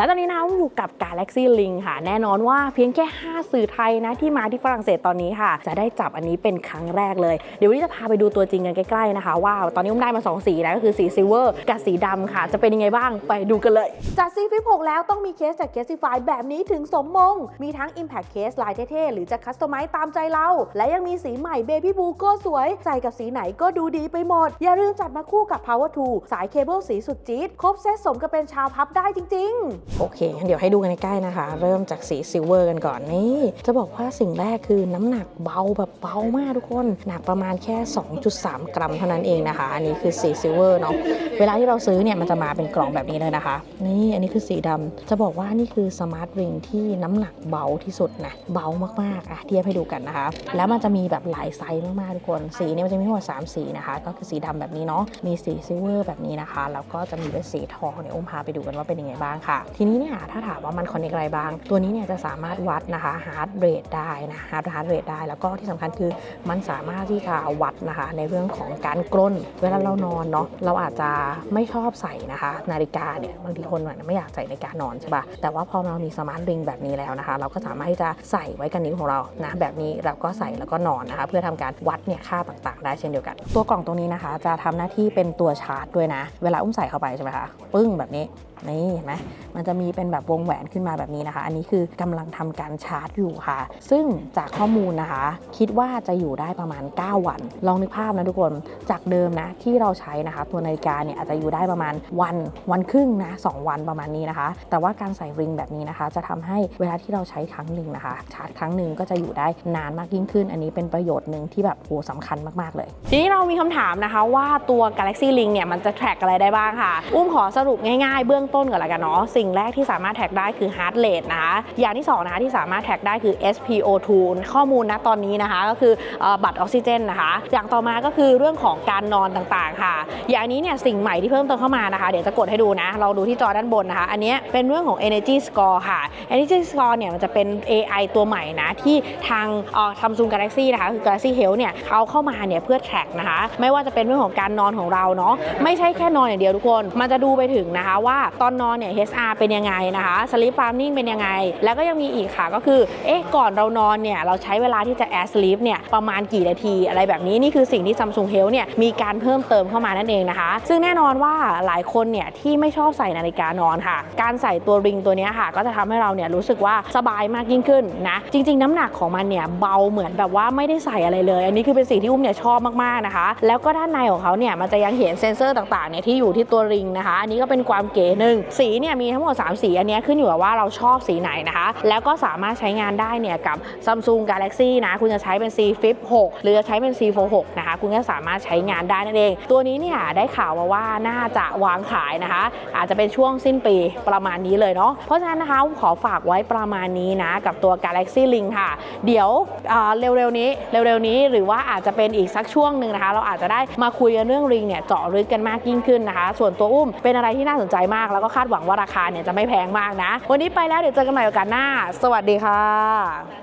แล้วตอนนี้นะอุ้มอยู่กับ Galaxy Link ค่ะ แน่นอนว่าเพียงแค่ 5 สื่อไทยนะที่มาที่ฝรั่งเศสตอนนี้ค่ะ จะได้จับอันนี้เป็นครั้งแรกเลย เดี๋ยววันนี้จะพาไปดูตัวจริงกันใกล้ๆนะคะว่าตอนนี้อุ้มได้มา 2 สีนะก็คือสีซิลเวอร์กับสีดำค่ะ จะเป็นยังไงบ้างไปดูกันเลยจัดซีฟิป6แล้วต้องมีเคสจาก Casify แบบนี้ถึงสมมง มีทั้ง Impact Case ลายเท่ๆหรือจะคัสตอมไมซ์ตามใจเรา และยังมีสีใหม่ Baby Blue ก็สวย ใส่กับสีไหนก็ดูดีไปหมด อย่าลืมจัดมาคู่กับ Power 2สายเคเบิลสีสุดจี๊ดครบเซตสมกับเป็นชาวพับได้จริง ๆโอเคงั้นเดี๋ยวให้ดูกันใกล้ๆนะคะ เริ่มจากสีซิลเวอร์กันก่อนนี่ จะบอกว่าสิ่งแรกคือน้ำหนักเบาแบบเบามากทุกคน หนักประมาณแค่ 2.3 กรัมเท่านั้นเองนะคะ อันนี้คือสีซิลเวอร์เนาะเวลาที่เราซื้อเนี่ยมันจะมาเป็นกล่องแบบนี้เลยนะคะ นี่อันนี้คือสีดำจะบอกว่านี่คือสมาร์ทริงที่น้ำหนักเบาที่สุดนะเบามากๆอะเทียบให้ดูกันนะคะ แล้วมันจะมีแบบหลายไซส์มากๆทุกคนสีเนี่ยมันจะมีทั้งหมด3สีนะคะ ก็คือสีดำแบบนี้เนาะมีสีซิลเวอร์แบบนี้นะคะแล้วก็จะมีเป็นสีทองเนี่ยอุ้มพาไปดูกันว่าเป็นยังไงบ้างค่ะทีนี้เนี่ยถ้าถามว่ามันคอนเนคอะไรบ้าง ตัวนี้เนี่ยจะสามารถวัดนะคะฮาร์ดเรทได้นะฮาร์ดฮาร์ดเรทได้ แล้วก็ที่สำคัญคือมันสามารถที่จะวัดนะคะในเรื่องของการกล้น เวลาเรานอนเนาะเราอาจจะไม่ชอบใส่นะคะ นาฬิกาเนี่ยบางทีคนเนี่ยไม่อยากใส่นาฬิกานอนใช่ปะแต่ว่าพอเรามีสมาร์ทริงแบบนี้แล้วนะคะ เราก็สามารถที่จะใส่ไว้กับนิ้วของเรานะแบบนี้เราก็ใส่แล้วก็นอนนะคะ เพื่อทำการวัดเนี่ยค่าต่างๆ ได้เช่นเดียวกัน ตัวกล่องตรงนี้นะคะ จะทำหน้าที่เป็นตัวชาร์จด้วยนะ เวลาอุ้มใส่เข้าไปใช่ไหมคะปึ้งแบบนี้นี่เห็นไหมมันจะมีเป็นแบบวงแหวนขึ้นมาแบบนี้นะคะ อันนี้คือกำลังทำการชาร์จอยู่ค่ะ ซึ่งจากข้อมูลนะคะ คิดว่าจะอยู่ได้ประมาณ 9 วัน ลองนึกภาพนะทุกคนจากเดิมนะที่เราใช้นะคะ ตัวนาฬิกาเนี่ยอาจจะอยู่ได้ประมาณวันวันครึ่งนะสองวันประมาณนี้นะคะ แต่ว่าการใส่ริงแบบนี้นะคะ จะทำให้เวลาที่เราใช้ครั้งหนึ่งนะคะ ชาร์จครั้งหนึ่งก็จะอยู่ได้นานมากยิ่งขึ้น อันนี้เป็นประโยชน์หนึ่งที่แบบโหสำคัญมากๆเลย ทีนี้เรามีคำถามนะคะว่าตัว Galaxy Link เนี่ยมันจะ track อะไรได้บ้างค่ะ อุ้มขอสรุปง่ายๆ เบื้องต้นก่อนละกันเนาะสิ่งแรกที่สามารถแท็กได้คือ heart rate นะคะอย่างที่สองนะคะที่สามารถแท็กได้คือ SpO2 ข้อมูลนะตอนนี้นะคะก็คือบัตรออกซิเจนนะคะ อย่างต่อมาก็คือเรื่องของการนอนต่างๆ ค่ะ อย่างนี้เนี่ยสิ่งใหม่ที่เพิ่มเติมเข้ามานะคะ เดี๋ยวจะกดให้ดูนะ เราดูที่จอด้านบนนะคะ อันนี้เป็นเรื่องของ energy score ค่ะ energy score เนี่ยมันจะเป็น AI ตัวใหม่นะ ที่ทางเอ่อ Samsung Galaxy นะคะคือ Galaxy Health เนี่ยเขาเข้ามาเนี่ยเพื่อ track นะคะ ไม่ว่าจะเป็นเรื่องของการนอนของเราเนาะไม่ใช่แค่นอนอย่างเดียวทุกคน มันจะดูไปถึงนะคะว่าตอนนอนเนี่ย HR เป็นยังไงนะคะ sleep farming เป็นยังไง แล้วก็ยังมีอีกค่ะก็คือเอ๊ะก่อนเรานอนเนี่ยเราใช้เวลาที่จะ air sleep เนี่ยประมาณกี่นาทีอะไรแบบนี้นี่คือสิ่งที่ Samsung Health เนี่ยมีการเพิ่มเติมเข้ามานั่นเองนะคะ ซึ่งแน่นอนว่าหลายคนเนี่ยที่ไม่ชอบใส่นาฬิกานอนค่ะ การใส่ตัวริงตัวนี้ค่ะ ก็จะทำให้เราเนี่ยรู้สึกว่าสบายมากยิ่งขึ้นนะจริง ๆ น้ำหนักของมันเนี่ยเบาเหมือนแบบว่าไม่ได้ใส่อะไรเลย อันนี้คือเป็นสิ่งที่อุ้มเนี่ยชอบมากๆนะคะ แล้วก็ด้านในของเขาเนี่ยมันจะยังเห็นเซ็นเซอร์ต่างๆเนี่ยที่อยู่ที่ตัวริงนะคะอันนี้ก็เป็นความเก๋หนึ่งสีเนี่ยมีทั้งหมด3 สีอันนี้ขึ้นอยู่กับว่าเราชอบสีไหนนะคะ แล้วก็สามารถใช้งานได้เนี่ยกับ Samsung Galaxy นะ คุณจะใช้เป็น C Flip 6 หรือจะใช้เป็น C Fold 6นะคะ คุณก็สามารถใช้งานได้นั่นเอง ตัวนี้เนี่ยได้ข่าวมาว่าน่าจะวางขายนะคะ อาจจะเป็นช่วงสิ้นปีประมาณนี้เลยเนาะ เพราะฉะนั้นนะคะผมขอฝากไว้ประมาณนี้นะ กับตัว Galaxy Link ค่ะ เดี๋ยวเอ่อเร็วๆนี้เร็วๆนี้หรือว่าอาจจะเป็นอีกสักช่วงหนึ่งนะคะ เราอาจจะได้มาคุยกันเรื่องริงเนี่ยเจาะลึกกันมากยิ่งขึ้นนะคะ ส่วนตัวอุ้มเป็นอะไรที่น่าสนใจมากแล้วก็คาดหวังว่าราคาเนี่ยจะไม่แพงมากนะ วันนี้ไปแล้วเดี๋ยวเจอกันใหม่โอกาสหน้า สวัสดีค่ะ